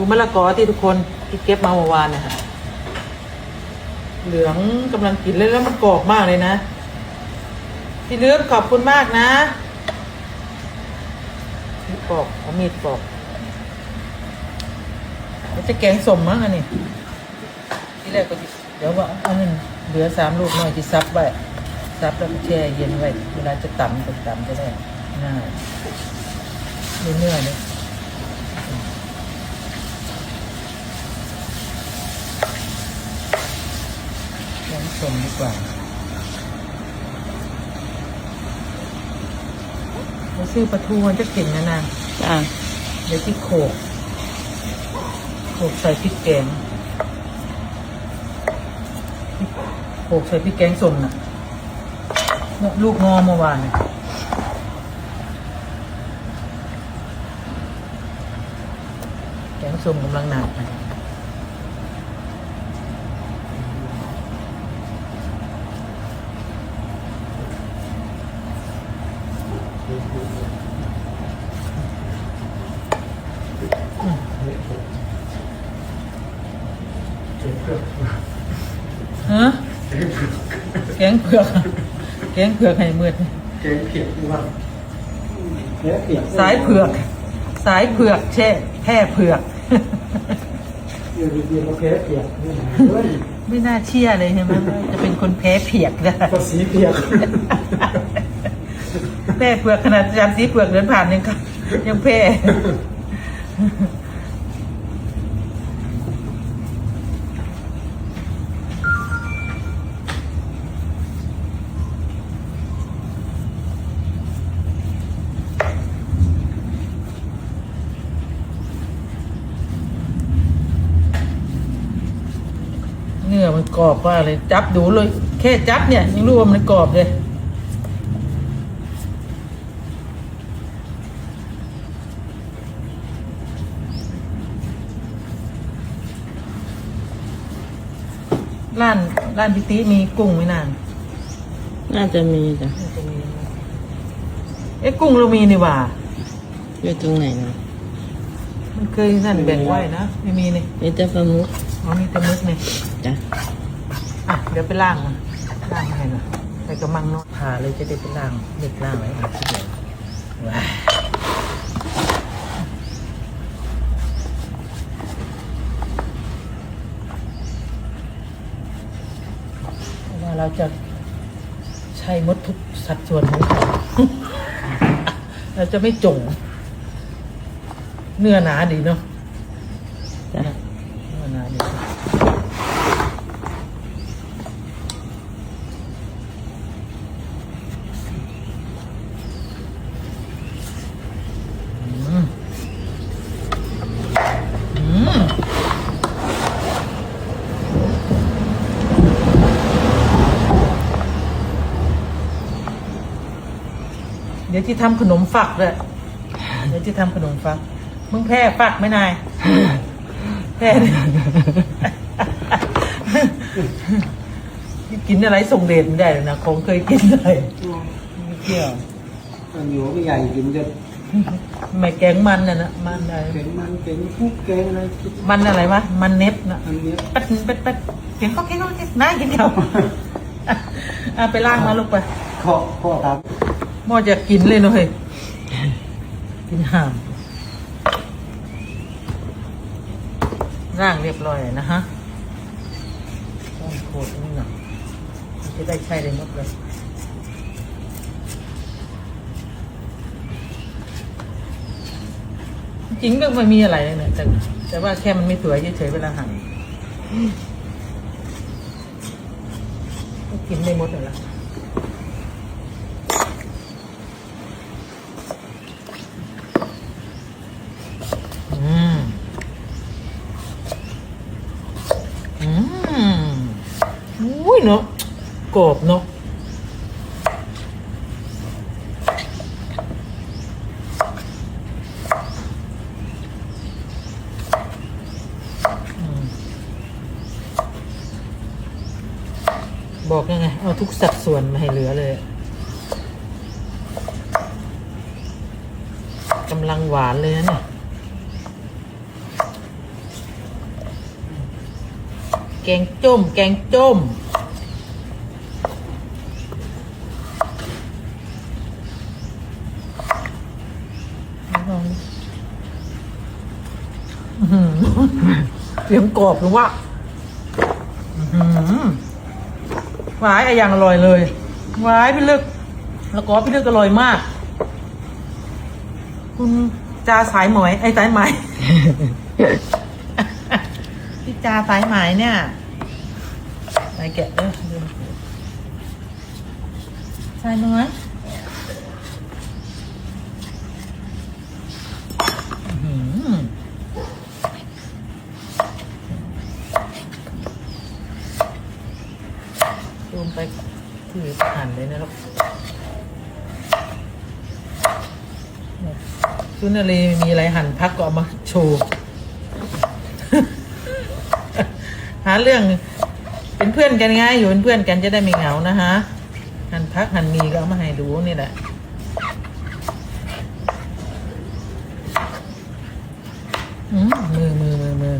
ดูมะละกอที่ทุกคนที่เก็บมาเมื่อวานนะคะเหลืองกำลังกินเลยแล้วมันกรอบมากเลยนะ พี่เลือกขอบคุณมากนะมีปอกเอามีดปอกเดี๋ยวจะแกงสมมั้งอันนี้ที่แรกก็จะเดี๋ยวว่าอาเงินเหลือสามลูกหน่อยที่ซับไว้ซับแล้วก็แช่เย็นไว้เวลาจะตำก็ตำจะได้ง่ายเนื้อๆเลย แกงสมดีกว่าเราซื้อปลาทูมันจะเก่งนะนางจ้าเดี๋ยวที่โขกโขกใส่พริกแกงโขกใส่พริกแกงส้มน่ะเนี่ยลูกงอเมื่อวานน่ะแกงส้มกำลังหนัก ฮะแกงเผือกแกงเผือกให้มืดแกงเผ็ดดีกว่าแกงเผ็ดสายเผือก สายเผือกแช่แพ่เผือกเดี๋ยวเดี๋ยวเราแกงเผ็ดนี่นะเฮ้ยไม่น่าเชื่อเลยใช่ไหมว่าจะเป็นคนแพ้เผือกได้ภาษีเผ็ดแพ้เผือกขนาดอาจารย์สีเผือกเดินผ่านยังค่ะยังแพ้ อมันกรอบมากเลยจับดูเลย แค่จับเนี่ยยังรู้ว่ามันกรอบเลยร้านร้านพิติมีกุ้งไหมนาน น่าจะมีจ้ะน่าจะมีนะเอ๊ะกุ้งเรามีนี่หว่า อยู่ตรงไหนนะมันเคยนั่นแบ่งไว้นะ ไม่มีนี่มีแต่ปลาหมึกอ๋อมีแต่มึกนี่ จ้ะอะเดี๋ยวไปล่างมันล่างให้หน่อยใส่กระมังเนาะผ่าเลยจะได้ไปล่างเด็กล่างไว้อะทีเดียวว้ายเพราะว่าเราจะใช้หมดทุกสัดส่วนของเขาเราจะไม่จงเนื้อหนาดีเนาะจ้ะเนื้อหนาดี ดี๋ยวที่ทำขนมฝักเลยเดี๋ยวที่ทำขนมฝัก มึงแพ้ฝักไหมนาย แพ้เนี่ยกินอะไรส่งเดชไม่ได้เลยนะของเคยกินเลยไม่เกี่ยวมันอยู่ไม่ใหญ่กินจะไม่แกงมันน่ะนะมันอะไรแกงมันแกงคุกแกงอะไรคิดมันอะไรวะมันเน็บนะอันเนี้ยเป็ดเป็ดเป็ดเก่งก็เก่งก็เก่งน่ากินเขาอะไปล้างมาลูกไปข้อข้อตาม หมอจะกินเลยเนอะเฮ้ยกินห่ามร่างเรียบร้อยนะฮะต้องโคตรนี่หน่อยมันจะได้ใช้ได้หมดเลยจริงก็ไม่มีอะไรเลยเนี่ยแต่แต่ว่าแค่มันไม่สวยเฉยๆเวลาหั่นก็กินไม่หมดเลยละ อืม อืมอุ้ ยเนาะกรอบเนาะบอกยังไง เอาทุกสัดส่วนมาให้เหลือเลยกำลังหวานเลยนะเนี่ยแกงจ้ม แกงจ้ม ลองดิอื้อหือ เสียงกรอบหรือว่าอื้อหือหวายอะอย่างอร่อยเลยหวายพี่ลึกแล้วก็พี่ลึกอร่อยมาก คุณจาสายหมอยไอ้สายไหมพี่จาสายไหมเนี่ยไหนแกะเด้อดูสายน้อยอื้อหือรวมไปือหั่นเลยนะลูกชุนาลีมีอะไรหั่นพักก็เอามาโชว์ หาเรื่องเป็นเพื่อนกันไงอยู่เป็นเพื่อนกันจะได้ไม่เหงานะฮะ หั่นพักหั่นมีก็เอามาให้ดูนี่แหละอืมมือมือมือมือ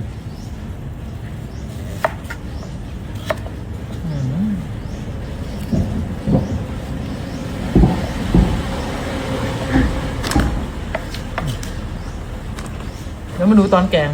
มแล้ว มาดูตอนแกง